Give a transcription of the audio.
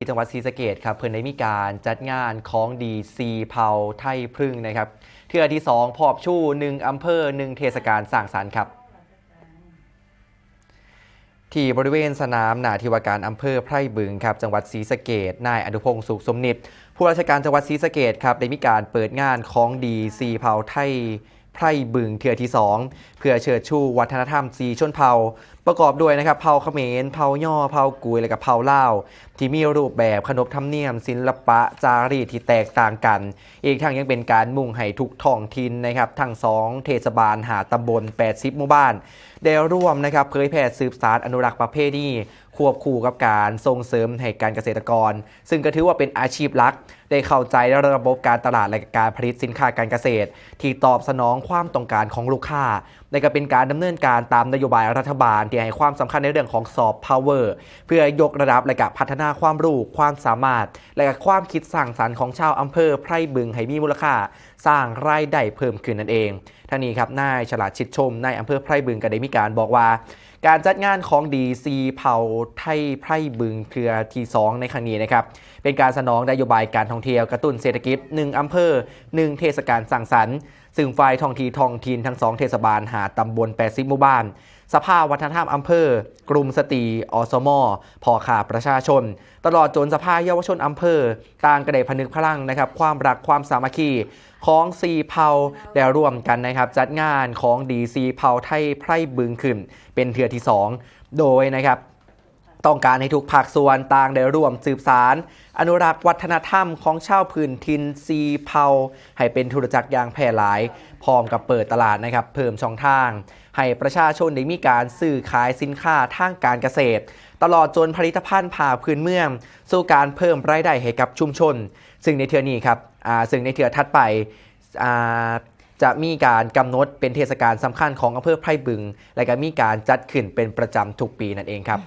ที่จังหวัดศรีสะเกดครับเพิ่อนได้มีการจัดงานของดีซีเผาไทยพึ่งนะครับเทือที่ 2 พอบชู่หนึ่งอำเภอหนึ่งเทศกาลสร้างสรรค์ครับ ที่บริเวณสนามหนาธิวาการอำเภอไพร่บึงครับจังหวัดศรีสะเกดนายอนุพงศ์สุขสมนิตผู้ราชการจังหวัดศรีสะเกดครับได้มีการเปิดงานของดีซีเผาไทย ไพร่บึงเทือที่ 2 เพื่อเชิดชูวัฒนธรรมซีชนเผ่า ประกอบด้วยนะครับเผ่าเขมรเผ่าย่อเผ่ากุยและกับเผ่าลาที่มีรูปแบบขนบธรรมเนียม ศิลปะจารีตที่แตกต่างกัน อีกทั้งยังเป็นการมุ่งให้ทุกท้องถิ่นนะครับทั้งสองเทศบาลหาตำบล 80 หมู่บ้าน ได้ร่วมนะครับเผยแผ่สืบสารอนุรักษ์ประเพณี ควบคู่กับการส่งเสริมให้การเกษตรกร ซึ่งก็ถือว่าเป็นอาชีพหลัก ได้เข้าใจระบบการตลาดและการผลิตสินค้าการเกษตร ที่ตอบสนองความต้องการของลูกค้าและก็เป็นการดำเนินการตามนโยบายรัฐบาลที่ให้ความสำคัญในเรื่องของซอฟต์พาวเวอร์เพื่อยกระดับและก็พัฒนาความรู้ความสามารถ และก็ความคิดสร้างสรรค์ของชาวอำเภอไพร่บึงให้มีมูลค่า สร้างรายได้เพิ่มขึ้นนั่นเองท่านี้ครับนายฉลาดชิดชมนายอำเภอไพร่บึงก็ได้มีการบอกว่า การจัดงานของดีซีเผาไทยไพร่บึงเครือที่2ในครั้งนี้นะครับ เป็นการสนองนโยบายการท่องเที่ยวกระตุ้นเศรษฐกิจ 1 อำเภอ 1 เทศกาลสั่งสรรค์ ซึ่งฝ่ายท้องที่ท้องถิ่นทั้ง2เทศบาลหาตำบล 80 หมู่บ้าน สภาวัฒนธรรมอำเภอ กลุ่มสตรีอสมอพอขาประชาชน ตลอดจนสภาเยาวชนอำเภอ ต่างกระเดพนึกพลังนะครับ ความรักความสามัคคีของซีเผาได้ร่วมกันนะครับจัดงานของดีซีเผาไทยไพร่บึงขึ้น เป็นเทือที่ 2 โดยนะครับ ต้องการให้ทุกภาคส่วนต่างได้ร่วมสืบสาร อนุรักษ์วัฒนธรรมของชาวพื้นถิ่นซีเผาให้เป็นธุรจักรอย่างแพร่หลาย พร้อมกับเปิดตลาดนะครับ เพิ่มช่องทาง ให้ประชาชนได้มีการซื้อขายสินค้าทางการเกษตร ตลอดจนผลิตภัณฑ์ผ่าพื้นเมืองสู่การเพิ่มรายได้ให้กับชุมชน ซึ่งในเทือนี้ครับซึ่งในเทือถัดไปจะมีการกำหนดเป็นเทศกาลสำคัญของอำเภอไพร่บึง และก็มีการจัดขึ้นเป็นประจำทุกปีนั่นเองครับ